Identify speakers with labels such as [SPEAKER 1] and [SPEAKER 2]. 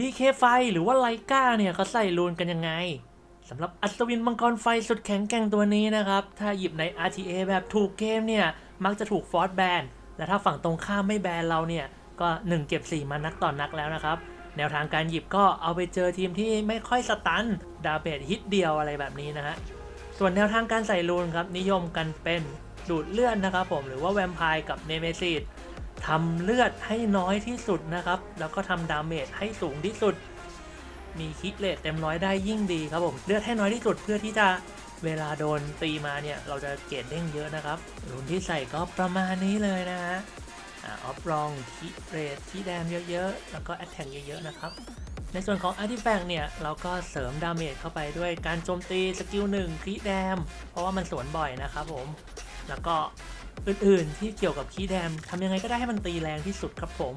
[SPEAKER 1] DK ไฟหรือว่าไลกาเนี่ยเขาใส่รูนกันยังไงสำหรับอัศวินมังกรไฟสุดแข็งแกร่งตัวนี้นะครับ ถ้าหยิบใน RTA แบบถูกเกมเนี่ย มักจะถูกฟอร์สแบน และถ้าฝั่งตรงข้ามไม่แบนเราเนี่ย ก็ 1 เก็บ 4 มานักต่อนนักแล้วนะครับ แนวทางการหยิบก็เอาไปเจอทีมที่ไม่ค่อยสตัน ดาเบจฮิตเดียวอะไรแบบนี้นะฮะ ส่วนแนวทางการใส่รูนครับนิยมกันเป็นดูดเลือดนะครับผมหรือว่าแวมไพร์กับเนเมซิส ทำเลือดให้น้อยที่สุดนะครับ แล้วก็ทำดาเมจให้สูงที่สุด มีคิดเลทเต็มร้อยได้ยิ่งดีครับผมเลือดให้น้อยที่สุดเพื่อที่จะเวลาโดนตีมาเนี่ย เราจะเกรดเด้งเยอะนะครับรูนที่ใส่ก็ประมาณนี้เลยนะฮะออฟรองคิเรทที่แดมเยอะๆ แล้วก็แอตแทกเยอะๆ นะครับ ในส่วนของ Artifact เนี่ย เราก็เสริมดาเมจเข้าไปด้วยการโจมตีสกิลหนึ่งคีแดม เพราะว่ามันสวนบ่อยนะครับผม แล้วก็ อื่นๆ ที่เกี่ยวกับคีแดมทำยังไงก็ได้ให้มันตีแรงที่สุดครับผม